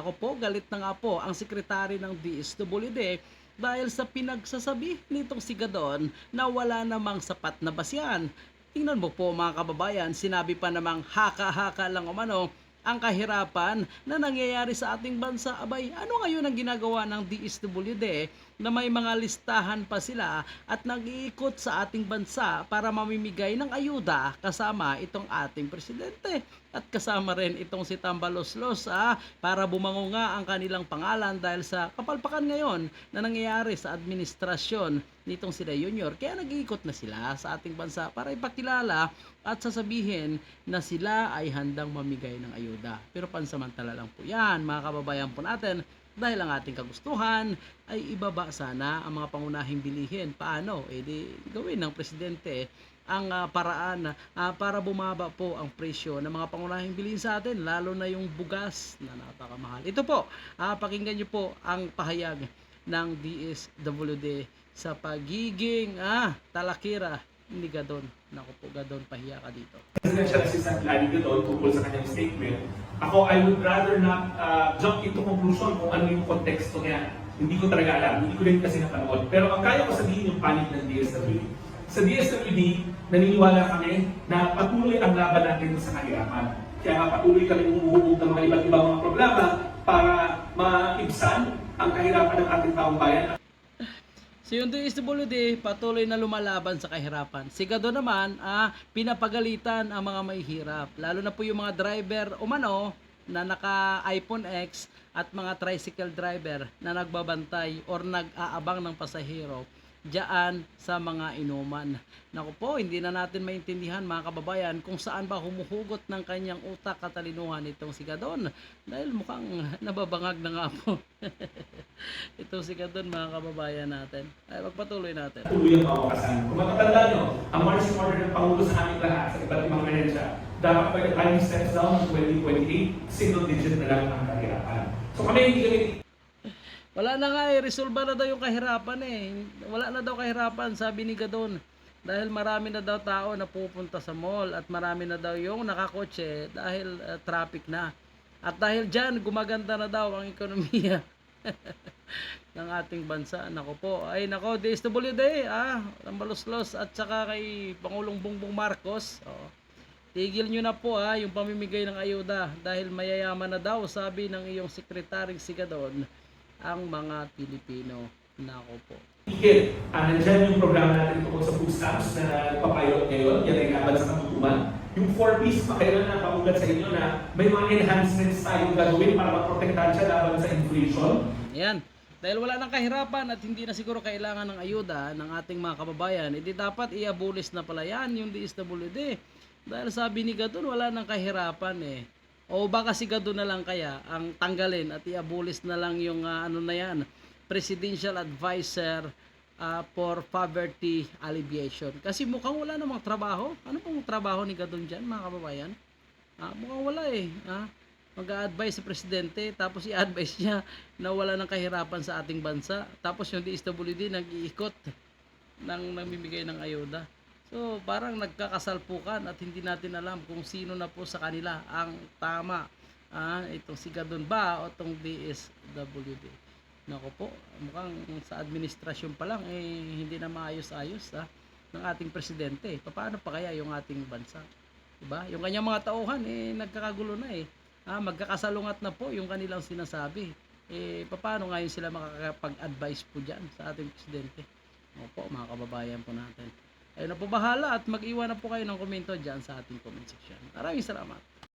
Ako po, galit na nga po ang sekretary ng DSWD dahil sa pinagsasabi nitong si Gadon na wala namang sapat na basyan. Tingnan mo po mga kababayan, sinabi pa namang haka-haka lang umano ang kahirapan na nangyayari sa ating bansa. Abay, ano ngayon ang ginagawa ng DSWD na may mga listahan pa sila at nag-iikot sa ating bansa para mamimigay ng ayuda kasama itong ating presidente at kasama rin itong si Tambaloslos ah, para bumango nga ang kanilang pangalan dahil sa kapalpakan ngayon na nangyayari sa administrasyon nitong sila Junior. Kaya nag-iikot na sila sa ating bansa para ipakilala at sasabihin na sila ay handang mamigay ng ayuda. Pero pansamantala lang po yan, mga kababayan po natin, dahil ang ating kagustuhan ay ibaba sana ang mga pangunahing bilihin. Paano? E di gawin ng presidente ang ah, paraan ah, para bumaba po ang presyo ng mga pangunahing bilihin sa atin, lalo na yung bugas na napakamahal. Ito po, ah, pakinggan niyo po ang pahayag ng DSWD sa pagiging ah, talakira ni Gadon. Naku po, Gadon, pahiya ka dito. Presidential Assistant Larry Gadon tungkol sa kanyang statement, ako, I would rather not uh, jump into conclusion kung ano yung konteksto niya. Hindi ko talaga alam, hindi ko rin kasi napanood. Pero ang kaya ko sabihin yung panig ng DSWD. Sa DSWD, naniniwala kami na patuloy ang laban natin sa kahirapan. Kaya nga patuloy kami umuhubog ng mga iba't ibang mga programa para maibsan ang kahirapan ng ating taong bayan. So yung DSWD patuloy na lumalaban sa kahirapan. Si Gado naman, ah, pinapagalitan ang mga may. Lalo na po yung mga driver umano na naka iPhone X at mga tricycle driver na nagbabantay or nag-aabang ng pasahero diyan sa mga inuman. Naku po, hindi na natin maintindihan mga kababayan kung saan ba humuhugot ng kanyang utak katalinuhan itong si Gadon. Dahil mukhang nababangag na nga po. itong si Gadon mga kababayan natin. Ay, magpatuloy natin. Patuloy ang pamakasan. Kung matatanda nyo, ang marching order ng Pangulo sa aming lahat sa iba't ibang ahensya, dapat by the time down in 2028, single digit na lang ang kahirapan. So kami hindi kami Wala na nga eh, resolba na daw yung kahirapan eh. Wala na daw kahirapan, sabi ni Gadon. Dahil marami na daw tao na pupunta sa mall at marami na daw yung nakakotse dahil uh, traffic na. At dahil dyan, gumaganda na daw ang ekonomiya ng ating bansa. Nako po, ay nako, DSWD, ah, ang baluslos at saka kay Pangulong Bongbong Marcos. Oh. Tigil nyo na po ha, yung pamimigay ng ayuda dahil mayayaman na daw, sabi ng iyong sekretary Sigadon, ang mga Pilipino. Nako po. higit. Ah, nandyan yung programa natin tungkol sa food stamps na papayot ngayon, yan ay laban sa kagutuman. Yung 4-piece, makailan na pamugat sa inyo na may mga enhancements tayong gagawin para maprotektahan siya laban sa inflation. Ayan. Dahil wala nang kahirapan at hindi na siguro kailangan ng ayuda ng ating mga kababayan, edi dapat iabulis na pala yan yung DSWD. Dahil sabi ni Gadon, wala nang kahirapan eh. O baka si Gadon na lang kaya ang tanggalin at iabulis na lang yung ah, ano na yan, Presidential Advisor ah, for Poverty Alleviation. Kasi mukhang wala namang trabaho. Ano pong trabaho ni Gadon dyan, mga kababayan? Ah, mukhang wala eh. Ah, mag-a-advise sa presidente tapos i-advise niya na wala ng kahirapan sa ating bansa. Tapos yung DSWD nag-iikot ng namimigay ng ayuda. So, parang nagkakasalpukan at hindi natin alam kung sino na po sa kanila ang tama. Ah, itong si Gadon ba o itong DSWD. Nako po, mukhang sa administrasyon pa lang eh hindi na maayos-ayos ah, ng ating presidente. Paano pa kaya yung ating bansa? Diba? Yung kanyang mga tauhan eh nagkakagulo na eh. Ah, magkakasalungat na po yung kanilang sinasabi. Eh paano ngayon sila makakapag-advise po diyan sa ating presidente? Opo, mga kababayan po natin. Ayun na po bahala at mag-iwan na po kayo ng komento diyan sa ating comment section. Maraming salamat.